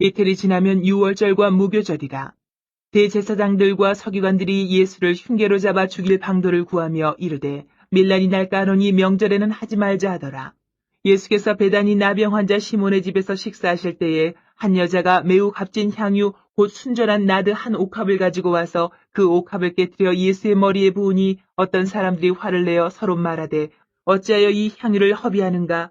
이틀이 지나면 유월절과 무교절이라. 대제사장들과 서기관들이 예수를 흉계로 잡아 죽일 방도를 구하며 이르되 밀란이 날까 하노니 명절에는 하지 말자 하더라. 예수께서 배단이 나병 환자 시몬의 집에서 식사하실 때에 한 여자가 매우 값진 향유 곧 순전한 나드 한 옥합을 가지고 와서 그 옥합을 깨뜨려 예수의 머리에 부으니 어떤 사람들이 화를 내어 서로 말하되 어찌하여 이 향유를 허비하는가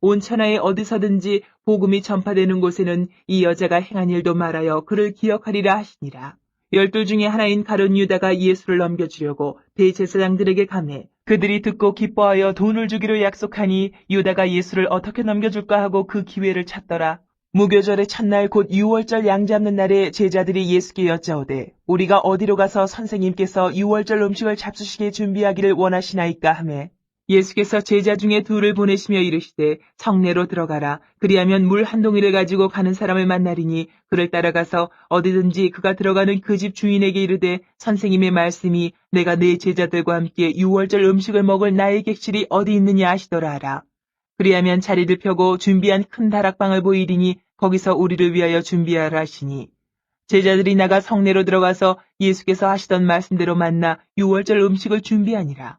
온 천하에 어디서든지 복음이 전파되는 곳에는 이 여자가 행한 일도 말하여 그를 기억하리라 하시니라. 열둘 중에 하나인 가룟 유다가 예수를 넘겨주려고 대제사장들에게 감해 그들이 듣고 기뻐하여 돈을 주기로 약속하니 유다가 예수를 어떻게 넘겨줄까 하고 그 기회를 찾더라. 무교절의 첫날 곧 유월절 양 잡는 날에 제자들이 예수께 여짜오되 우리가 어디로 가서 선생님께서 유월절 음식을 잡수시게 준비하기를 원하시나이까 하매 예수께서 제자 중에 둘을 보내시며 이르시되 성내로 들어가라. 그리하면 물 한 동이를 가지고 가는 사람을 만나리니 그를 따라가서 어디든지 그가 들어가는 그 집 주인에게 이르되 선생님의 말씀이 내가 내 제자들과 함께 유월절 음식을 먹을 나의 객실이 어디 있느냐 하시더라 하라. 그리하면 자리를 펴고 준비한 큰 다락방을 보이리니 거기서 우리를 위하여 준비하라 하시니 제자들이 나가 성내로 들어가서 예수께서 하시던 말씀대로 만나 유월절 음식을 준비하니라.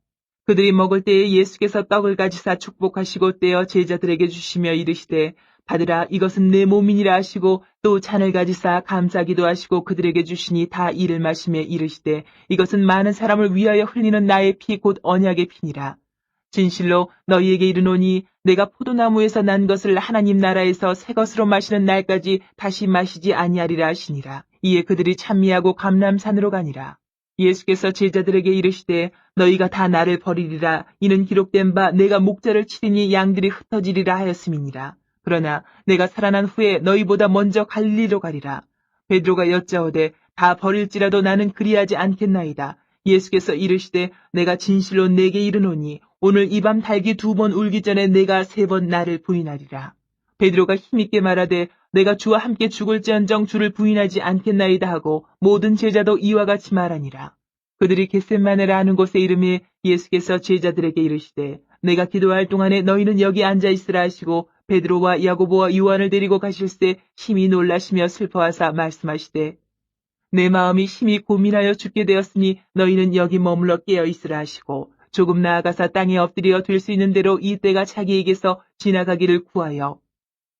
그들이 먹을 때에 예수께서 떡을 가지사 축복하시고 떼어 제자들에게 주시며 이르시되 받으라 이것은 내 몸이니라 하시고 또 잔을 가지사 감사기도 하시고 그들에게 주시니 다 이를 마시며 이르시되 이것은 많은 사람을 위하여 흘리는 나의 피 곧 언약의 피니라. 진실로 너희에게 이르노니 내가 포도나무에서 난 것을 하나님 나라에서 새 것으로 마시는 날까지 다시 마시지 아니하리라 하시니라. 이에 그들이 찬미하고 감람산으로 가니라 예수께서 제자들에게 이르시되 너희가 다 나를 버리리라 이는 기록된 바 내가 목자를 치리니 양들이 흩어지리라 하였음이니라. 그러나 내가 살아난 후에 너희보다 먼저 갈리로 가리라. 베드로가 여짜오되 다 버릴지라도 나는 그리하지 않겠나이다. 예수께서 이르시되 내가 진실로 내게 이르노니 오늘 이 밤 달기 두 번 울기 전에 내가 세 번 나를 부인하리라. 베드로가 힘있게 말하되 내가 주와 함께 죽을지언정 주를 부인하지 않겠나이다 하고 모든 제자도 이와 같이 말하니라. 그들이 겟셋마네라 하는 곳에 이름에 예수께서 제자들에게 이르시되 내가 기도할 동안에 너희는 여기 앉아 있으라 하시고 베드로와 야고보와 요한을 데리고 가실새 심히 놀라시며 슬퍼하사 말씀하시되 내 마음이 심히 고민하여 죽게 되었으니 너희는 여기 머물러 깨어 있으라 하시고 조금 나아가서 땅에 엎드려 될 수 있는 대로 이 때가 자기에게서 지나가기를 구하여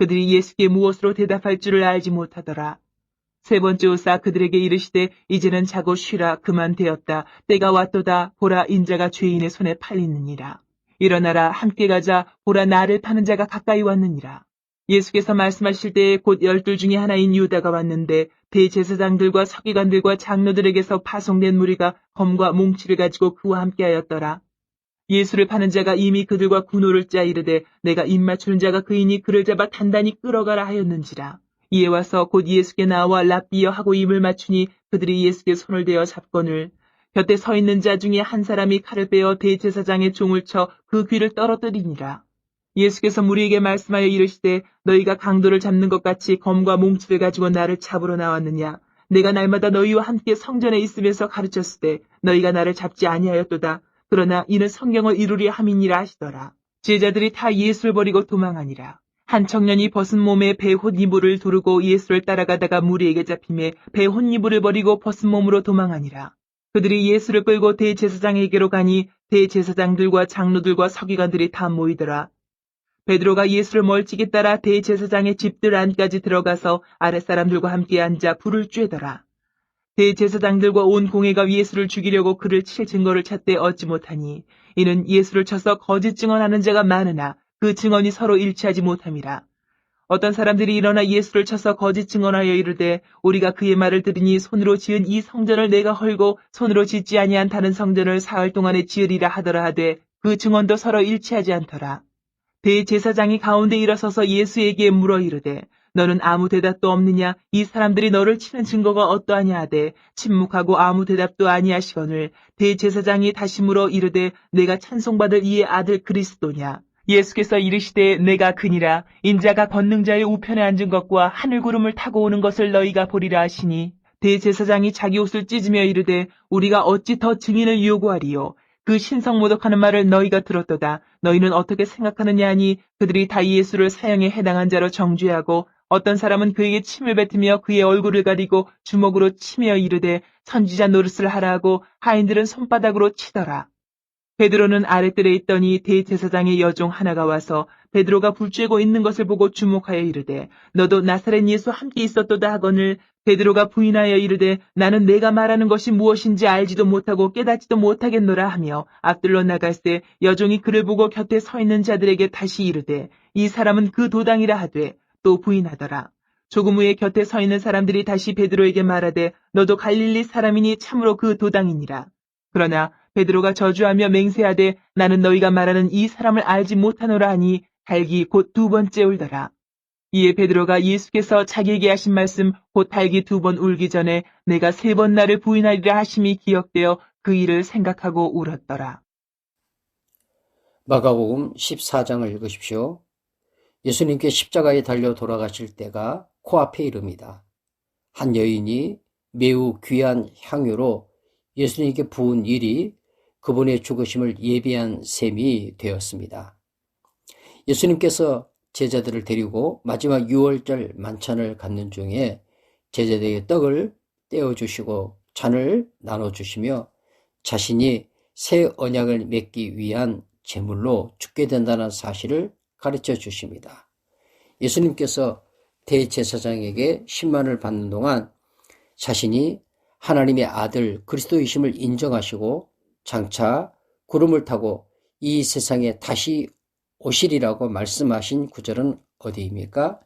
그들이 예수께 무엇으로 대답할 줄을 알지 못하더라. 세 번째 오사 그들에게 이르시되 이제는 자고 쉬라 그만 되었다. 때가 왔도다. 보라 인자가 죄인의 손에 팔리느니라. 일어나라 함께 가자. 보라 나를 파는 자가 가까이 왔느니라. 예수께서 말씀하실 때에 곧 열둘 중에 하나인 유다가 왔는데 대제사장들과 서기관들과 장로들에게서 파송된 무리가 검과 몽치를 가지고 그와 함께하였더라. 예수를 파는 자가 이미 그들과 군호를 짜 이르되 내가 입맞추는 자가 그이니 그를 잡아 단단히 끌어가라 하였는지라. 이에 와서 곧 예수께 나와 랍비여 하고 입을 맞추니 그들이 예수께 손을 대어 잡거늘 곁에 서 있는 자 중에 한 사람이 칼을 빼어 대제사장의 종을 쳐 그 귀를 떨어뜨리니라. 예수께서 무리에게 말씀하여 이르시되 너희가 강도를 잡는 것 같이 검과 몽치를 가지고 나를 잡으러 나왔느냐. 내가 날마다 너희와 함께 성전에 있으면서 가르쳤을 때 너희가 나를 잡지 아니하였도다. 그러나 이는 성경을 이루리 함이니라 하시더라. 제자들이 다 예수를 버리고 도망하니라. 한 청년이 벗은 몸에 배 혼이불을 두르고 예수를 따라가다가 무리에게 잡힘에 배 혼이불을 버리고 벗은 몸으로 도망하니라. 그들이 예수를 끌고 대제사장에게로 가니 대제사장들과 장로들과 서기관들이 다 모이더라. 베드로가 예수를 멀찍이 따라 대제사장의 집들 안까지 들어가서 아랫사람들과 함께 앉아 불을 쬐더라. 대제사장들과 온 공회가 예수를 죽이려고 그를 칠 증거를 찾되 얻지 못하니 이는 예수를 쳐서 거짓 증언하는 자가 많으나 그 증언이 서로 일치하지 못함이라. 어떤 사람들이 일어나 예수를 쳐서 거짓 증언하여 이르되 우리가 그의 말을 들으니 손으로 지은 이 성전을 내가 헐고 손으로 짓지 아니한 다른 성전을 사흘 동안에 지으리라 하더라 하되 그 증언도 서로 일치하지 않더라. 대제사장이 가운데 일어서서 예수에게 물어 이르되 너는 아무 대답도 없느냐? 이 사람들이 너를 치는 증거가 어떠하냐 하되 침묵하고 아무 대답도 아니하시거늘 대제사장이 다시 물어 이르되 내가 찬송받을 이의 아들 그리스도냐? 예수께서 이르시되 내가 그니라. 인자가 권능자의 우편에 앉은 것과 하늘 구름을 타고 오는 것을 너희가 보리라 하시니 대제사장이 자기 옷을 찢으며 이르되 우리가 어찌 더 증인을 요구하리요? 그 신성 모독하는 말을 너희가 들었도다. 너희는 어떻게 생각하느냐 하니 그들이 다 예수를 사형에 해당한 자로 정죄하고 어떤 사람은 그에게 침을 뱉으며 그의 얼굴을 가리고 주먹으로 치며 이르되 선지자 노릇을 하라 하고 하인들은 손바닥으로 치더라. 베드로는 아랫뜰에 있더니 대제사장의 여종 하나가 와서 베드로가 불쬐고 있는 것을 보고 주목하여 이르되 너도 나사렛 예수 함께 있었도다 하거늘 베드로가 부인하여 이르되 나는 내가 말하는 것이 무엇인지 알지도 못하고 깨닫지도 못하겠노라 하며 앞들로 나갈새 여종이 그를 보고 곁에 서 있는 자들에게 다시 이르되 이 사람은 그 도당이라 하되 또 부인하더라. 조금 후에 곁에 서 있는 사람들이 다시 베드로에게 말하되 너도 갈릴리 사람이니 참으로 그 도당이니라. 그러나 베드로가 저주하며 맹세하되 나는 너희가 말하는 이 사람을 알지 못하노라 하니 달기 곧 두 번째 울더라. 이에 베드로가 예수께서 자기에게 하신 말씀 곧 달기 두 번 울기 전에 내가 세 번 나를 부인하리라 하심이 기억되어 그 일을 생각하고 울었더라. 마가복음 14장을 읽으십시오. 예수님께 십자가에 달려 돌아가실 때가 코앞에 이릅니다. 한 여인이 매우 귀한 향유로 예수님께 부은 일이 그분의 죽으심을 예비한 셈이 되었습니다. 예수님께서 제자들을 데리고 마지막 6월절 만찬을 갖는 중에 제자들에게 떡을 떼어주시고 잔을 나눠주시며 자신이 새 언약을 맺기 위한 제물로 죽게 된다는 사실을 가르쳐 주십니다. 예수님께서 대제사장에게 10만을 받는 동안 자신이 하나님의 아들 그리스도이심을 인정하시고 장차 구름을 타고 이 세상에 다시 오시리라고 말씀하신 구절은 어디입니까?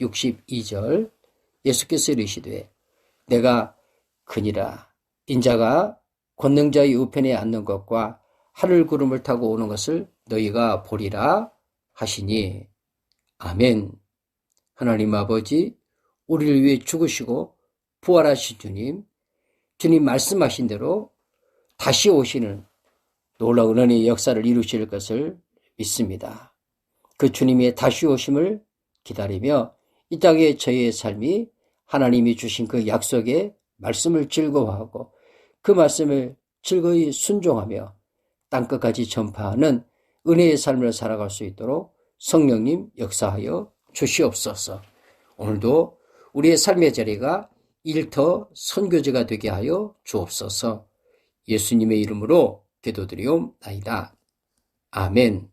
62절 예수께서 이르시되 내가 그니라 인자가 권능자의 우편에 앉는 것과 하늘 구름을 타고 오는 것을 너희가 보리라 하시니 아멘 하나님 아버지 우리를 위해 죽으시고 부활하신 주님 주님 말씀하신 대로 다시 오시는 놀라운 은혜의 역사를 이루실 것을 믿습니다. 그 주님의 다시 오심을 기다리며 이 땅의 저희의 삶이 하나님이 주신 그 약속의 말씀을 즐거워하고 그 말씀을 즐거이 순종하며 땅끝까지 전파하는 은혜의 삶을 살아갈 수 있도록 성령님 역사하여 주시옵소서. 오늘도 우리의 삶의 자리가 일터 선교제가 되게 하여 주옵소서. 예수님의 이름으로 기도드리옵나이다. 아멘.